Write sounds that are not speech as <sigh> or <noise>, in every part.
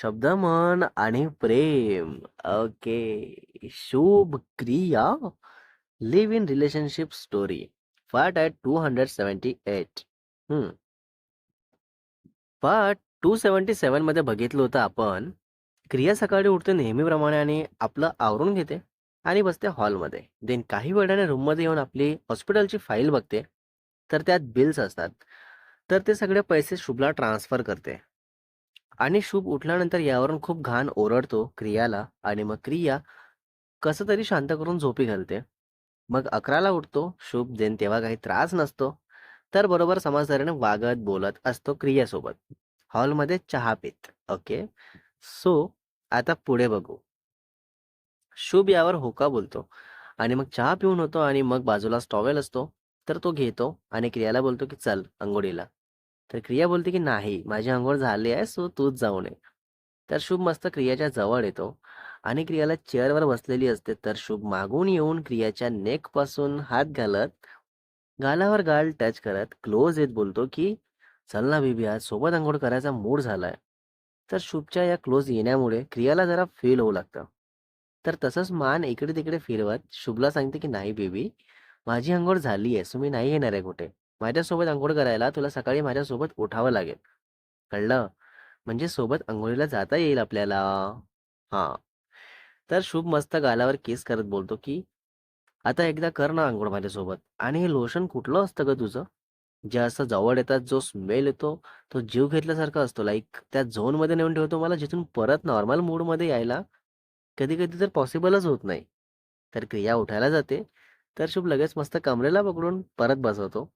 शब्दमन आणि प्रेम. Okay. Shubh Kriya live in relationship story. Part at 278. हं. Part 277 मध्ये बघितलं होतं आपण. क्रिया सकाळी उठते नेहमीप्रमाणे आणि आपलं आवरून घेते आणि बसते हॉलमध्ये. देन काही वेळाने रूममध्ये येऊन आपली हॉस्पिटलची फाईल बघते. तर त्यात बिल्स असतात. तर ते सगळे पैसे शुभला ट्रान्सफर करते. आणि शुभ उठल्यानंतर यावरून खूप घाण ओरडतो क्रियाला आणि मग क्रिया कसं तरी शांत करून झोपी घालते. मग 11ला उठतो शुभ. देन तेव्हा काही त्रास नसतो. तर बरोबर समजदारीने वागत बोलत असतो क्रियासोबत. हॉलमध्ये चहा पीत. ओके. सो आता पुढे बघू. शुभ यावर होका बोलतो आणि मग चहा पिऊन होतो आणि मग बाजूला स्टॉवेल असतो. तर तो घेतो आणि क्रियाला बोलतो की चल अंघोळीला. तर क्रिया बोलते की नाही माझी अंघोळ झाली आहे सो तूच जाऊन ये. तर शुभ मस्त क्रियाच्या जवळ येतो आणि क्रियाला चेअरवर बसलेली असते. तर शुभ मागून येऊन क्रियाच्या नेकपासून हात घालत, गालावर गाल टच करत क्लोज येत बोलतो की चल ना बीबी आज सोबत अंघोळ करायचा मूड झालाय. तर शुभच्या या क्लोज येण्यामुळे क्रियाला जरा फील होऊ लागतं. तर तसंच मान इकडे-तिकडे फिरवत शुभला सांगते की नाही बेबी माझी अंघोळ झाली आहे सो मी नाही येणार आहे कुठे. माझ्यासोबत अंघोळ करायला तुला सकाळी माझ्यासोबत उठावं लागेल. कळलं? म्हणजे सोबत अंघोळीला जाता येईल आपल्याला. हा तर शुभ मस्त गालावर केस करत बोलतो की आता एकदा कर ना अंघोळ माझ्यासोबत आणि हे लोशन कुठलं असतं ग तुझं? जे असं जवळ येतात जो स्मेल येतो तो जीव घेतल्यासारखा असतो. लाईक त्या झोनमध्ये नेऊन ठेवतो मला जिथून परत नॉर्मल मूडमध्ये यायला कधी-कधी तर पॉसिबलच होत नाही. तर क्रिया उठायला जाते. तर शुभ लगेच मस्त कमरेला पकडून परत बसवतो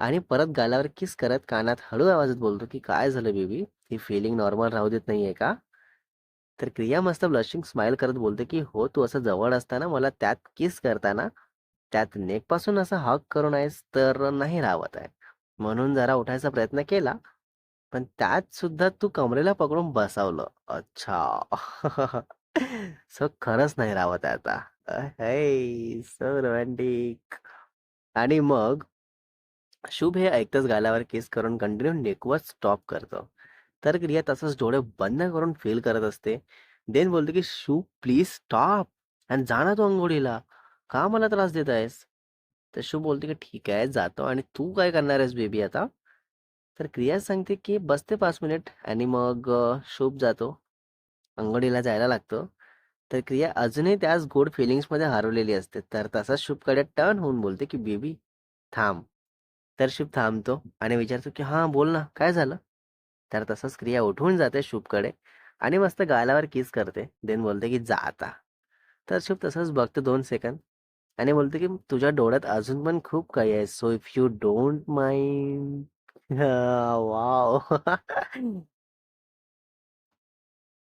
आणि परत गालावर किस करत कानात हळू आवाजात बोलतो की काय झालं बेबी? ही फिलिंग नॉर्मल राहू देत नाहीये का? तर क्रिया मस्त ब्लशिंग स्माइल करत बोलते की हो तू असं जवळ असताना मला त्यात किस करताना त्यात नेकपासून असं हक करून आहेस तर नाही राहत आहे. म्हणून जरा उठायचा प्रयत्न केला. पण त्यात सुद्धा तू कमरेला पकडून बसवलं. अच्छा. <laughs> सो खरंच नाही राहत आहे आता. So romantic. आणि मग शुभ हे ऐकताच गालावर केस करून कंटिन्यू नेकवर स्टॉप करतो. तर क्रिया तसंच डोळे बंद करून फील करत असते. देन बोलते की शुभ प्लीज स्टॉप आणि जा ना तू अंघोळीला. का मला त्रास देत आहेस? तर शुभ बोलते की ठीक आहे जातो आणि तू काय करणार आहेस बेबी आता? तर क्रिया सांगते की बसते पाच मिनिट आणि मग शुभ जातो. अंघोळीला जायला लागतो. तर क्रिया अजूनही त्याच गोड फिलिंग्समध्ये हरवलेली असते. तर तसाच शुभकडे टर्न होऊन बोलते की बेबी थांब. तर शुभ थांबतो आणि विचारतो की हां बोल ना काय झालं? तर तसंच क्रिया उठून जाते शुभकडे आणि मस्त गालावर किस करते. देन बोलते की जा आता. तर शुभ तसंच बघतो दोन सेकंद आणि बोलते की तुझ्या डोळ्यात अजून पण खूप काही आहे. So if you don't mind wow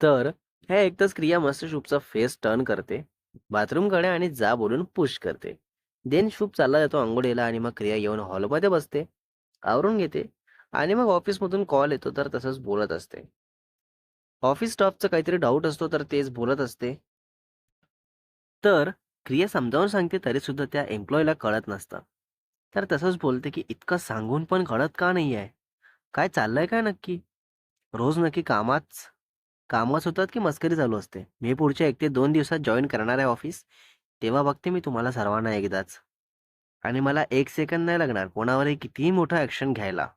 तर हे ऐकताच क्रिया मस्त शुभचा फेस टर्न करते. बाथरूमकडे आणि जा बोलून पुश करते. देन शुभ चालला जातो अंघोळीला आणि मग क्रिया येऊन हॉलमध्ये बसते. आवरून घेते आणि मग ऑफिसमधून कॉल येतो तर तसंच बोलत असते. ऑफिस स्टाफचा काहीतरी डाऊट असतो तर तेच बोलत असते. तर क्रिया समजावून सांगते तरी सुद्धा त्या एम्प्लॉईला कळत नसतं. तर तसंच बोलते की इतकं सांगून पण कळत का नाही आहे? काय चाललंय काय नक्की? रोज नक्की कामाच कामच होतात की मस्करी चालू असते? मी पुढच्या एक ते दोन दिवसात जॉईन करणार आहे ऑफिस. तेव्हा बघते मी तुम्हाला सर्वांना एकदाच. आणि मला एक सेकंद नाही लागणार कोणावरही कितीही मोठं ॲक्शन घ्यायला.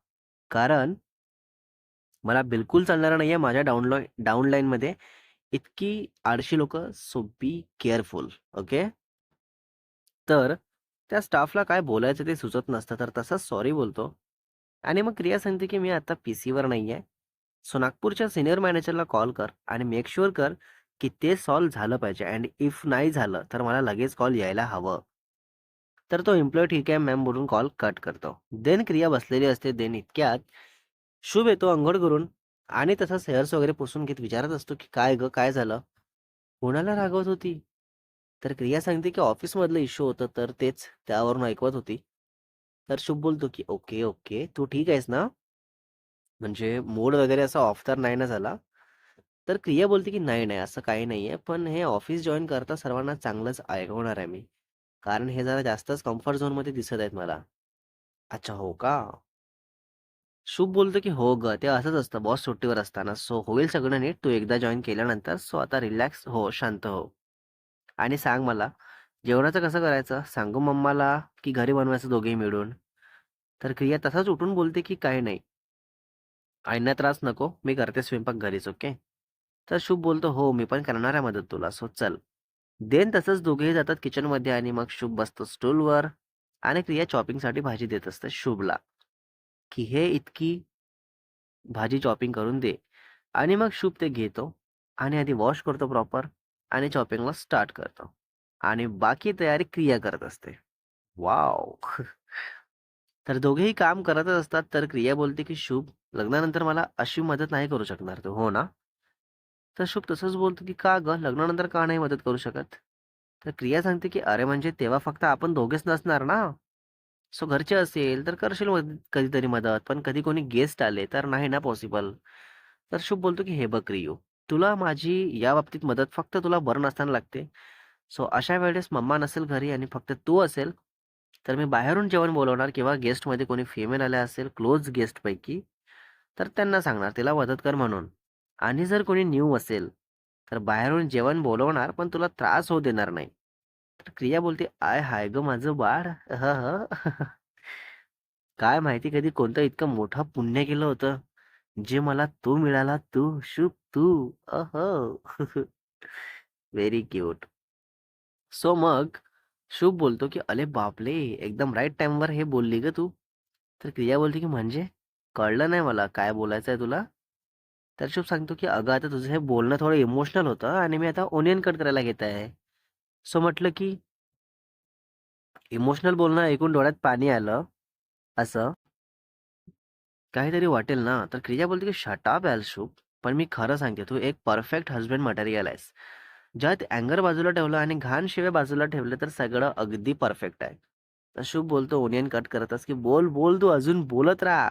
कारण मला बिलकुल चालणार नाहीये माझ्या डाउनलॉ डाऊनलाईनमध्ये इतकी आळशी लोक सो बी केअरफुल. ओके. तर त्या स्टाफला काय बोलायचं ते सुचत नसतं. तर तसंच सॉरी बोलतो आणि मग क्रिया सांगते की मी आता पीसीवर नाहीये. सो नागपूरच्या सिनियर मॅनेजरला कॉल कर आणि मेक शुअर कर की ते सॉल्व्ह झालं पाहिजे अँड इफ नाही झालं तर मला लगेच कॉल यायला हवं. तर तो एम्प्लॉय ठीक आहे मॅम बोलून कॉल कट करतो. देन क्रिया बसलेली असते. देन इतक्यात शुभ येतो अंघोळ करून आणि तसाच हेअर्स वगैरे पुसून घेत विचारत असतो की काय गं काय झालं? कोणाला रागवत होती? तर क्रिया सांगते की ऑफिसमधलं इश्यू होतं तर तेच त्यावरून ऐकवत होती. तर शुभ बोलतो की ओके, ओके. तू ठीक आहेस ना? म्हणजे मूड वगैरे असा ऑफ तर नाही ना झाला? तर क्रिया बोलते की नाही, नाही असं काही नाही आहे पण हे ऑफिस जॉईन करता सर्वांना चांगलंच ऐकवणार आहे मी. कारण हे जरा जास्तच कम्फर्ट झोनमध्ये दिसत आहेत मला. अच्छा हो का? शुभ बोलतो की हो ग ते असंच असतं. बॉस सुट्टीवर असताना. सो होईल सगळं नीट. तू एकदा जॉईन केल्यानंतर सो आता रिलॅक्स हो शांत हो. आणि सांग मला जेवणाचं कसं करायचं? सांगू मम्माला की घरी बनवायचं दोघेही मिळून? तर क्रिया तसाच उठून बोलते की काही नाही. आईंना त्रास नको. मी करते स्वयंपाक घरीच ओके? तर शुभ बोलतो हो मी पण करणार आहे मदत तुला सो चल. देन तसंच दोघेही जातात किचनमध्ये आणि मग शुभ बसतो स्टूलवर आणि क्रिया चॉपिंगसाठी भाजी देत असते शुभला की हे इतकी भाजी चॉपिंग करून दे. आणि मग शुभ ते घेतो आणि आधी वॉश करतो प्रॉपर आणि चॉपिंगला स्टार्ट करतो आणि बाकी तयारी क्रिया करत असते. वाव <laughs> तर दोघेही काम करतच असतात तर क्रिया बोलते की शुभ लग्नानंतर मला अशी मदत नाही करू शकणार तू हो ना? तर शुभ तसंच बोलतो की का ग? लग्नानंतर का नाही मदत करू शकत? तर क्रिया सांगते की अरे म्हणजे तेव्हा फक्त आपण दोघेच नसणार ना? सो घरचे असेल तर करशील मदत कधीतरी मदत पण कधी कोणी गेस्ट आले तर नाही ना पॉसिबल तर शुभ बोलतो की हे बघ तुला माझी या बाबतीत मदत फक्त तुला बरं नसताना लागते. सो अशा वेळेस मम्मा नसेल घरी आणि फक्त तू असेल तर मी बाहेरून जेवण बोलवणार किंवा गेस्टमध्ये कोणी फिमेल आल्या असेल क्लोज गेस्टपैकी तर त्यांना सांगणार तिला मदत कर म्हणून. आणि जर कोणी न्यू असेल तर बाहेरून जेवण बोलवणार पण तुला त्रास होऊ देणार नाही. तर क्रिया बोलते आय हाय ग माझं बाळ. ह ह. काय माहिती कधी कोणतं इतकं मोठं पुण्य केलं होतं. जे मला तू मिळाला तू शुभ तू. अह व्हेरी क्यूट सो मग शुभ बोलतो की अरे बापले एकदम राईट टाइमवर हे बोलली ग तू. तर क्रिया बोलते की म्हणजे? कळलं नाही मला काय बोलायचं आहे तुला? शुभ सांगतो की अगं आता तुझं हे बोलणं थोडं इमोशनल होतं आणि मी आता ओनियन कट करायला घेत आहे. सो म्हटलं की इमोशनल बोलणं ऐकून डोळ्यात पाणी आलं, असं. काहीतरी वाटेल ना? तर क्रिया बोलते की शटाप शुभ पण मी खरं सांगते, तू एक परफेक्ट हस्बंड मटेरियल आहेस. ज्यात अँगर बाजूला ठेवलं आणि घाण शिवे बाजूला ठेवलं, तर सगळं अगदी परफेक्ट आहे. तर शुभ बोलतो ओनियन कट करतस की बोल बोल तू अजून बोलत राहा.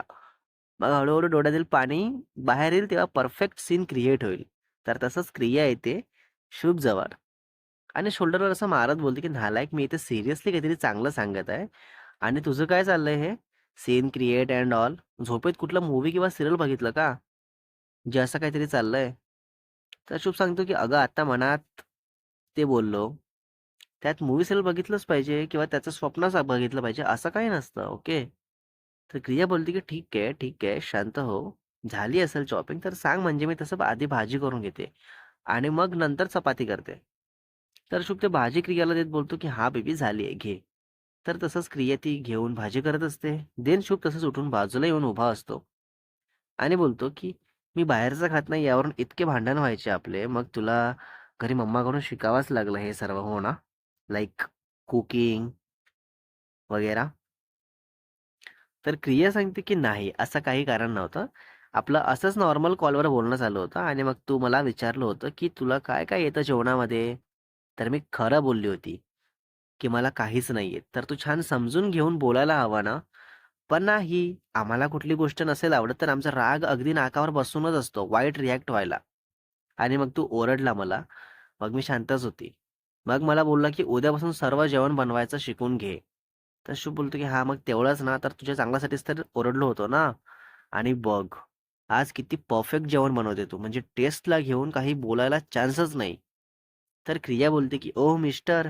मग हळूहळू डोळ्यातील पाणी बाहेर येईल तेव्हा परफेक्ट सीन क्रिएट होईल. तर तसंच क्रिया येते शुभ जवळ आणि शोल्डरवर असं मारत बोलते की नालायक मी इथे सिरियसली काहीतरी चांगलं सांगत आहे. आणि तुझं काय चाललंय हे? Scene create and all. झोपेत कुठला मूवी किंवा सिरियल बघितलं का? जे असं काहीतरी चाललंय. तर शुभ सांगतो की अगं आता मनात ते बोललो. त्यात मूवी सिरियल बघितलंच पाहिजे किंवा त्याचं स्वप्न बघितलं पाहिजे. असं काही नसतं ओके? तर क्रिया बोलते की ठीक आहे ठीक आहे शांत हो. झाली असेल शॉपिंग तर सांग म्हणजे मी तसं आधी भाजी करून घेते आणि मग नंतर चपाती करते. तर शुभ ते भाजी क्रियाला देत बोलतो की हा बेबी झाली आहे घे. तर तसंच क्रिया ती घेऊन भाजी करत असते. देन शुभ तसंच उठून बाजूला येऊन उभा असतो आणि बोलतो की मी बाहेरचं खात नाही यावरून इतके भांडण व्हायचे आपले. मग तुला घरी मम्माकडून शिकावंच लागलं हे सर्व हो ना? लाईक कुकिंग वगैरे. तर क्रिया सांगते की नाही असं काही कारण नव्हतं. आपलं असंच नॉर्मल कॉलवर बोलणं चालू होतं आणि मग तू मला विचारलं होतं की तुला काय काय येतं जेवणामध्ये? तर मी खरं बोलली होती की मला काहीच नाही येत. तर तू छान समजून घेऊन बोलायला हवा ना. पण नाही आम्हाला कुठली गोष्ट नसेल आवडत तर आमचा राग अगदी नाकावर बसूनच असतो वाईट रिॲक्ट व्हायला. आणि मग तू ओरडला मला. मग मी शांतच होती. मग मला बोलला की उद्यापासून सर्व जेवण बनवायचं शिकून घे. तर शिव बोलतो की हा मग तेवढाच ना तर तुझ्या चांगल्यासाठीच तर ओरडलो होतो ना. आणि बघ आज किती परफेक्ट जेवण बनवते तू. म्हणजे टेस्टला घेऊन काही बोलायला चान्सच नाही. तर क्रिया बोलते की ओ मिस्टर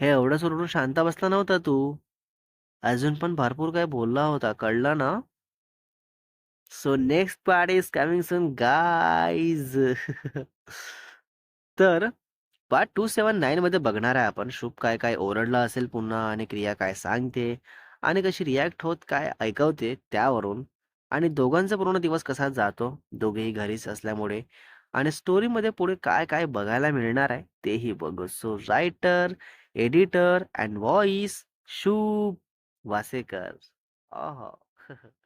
हे एवढं सोडून शांत बसला नव्हता तू. अजून पण भरपूर काय बोलला होता कळला ना? So next part is coming soon guys तर पार्ट टू सेवन नाईन मध्ये बघणार आहे आपण. शुभ काय काय ओरडला असेल पुन्हा आणि क्रिया काय सांगते आणि कशी रिॲक्ट होत काय ऐकवते त्यावरून आणि दोघांचा पूर्ण दिवस कसा जातो दोघेही घरीच असल्यामुळे आणि स्टोरीमध्ये पुढे काय काय बघायला मिळणार आहे तेही बघू. So writer editor and voice Shubh Wasekar. <laughs>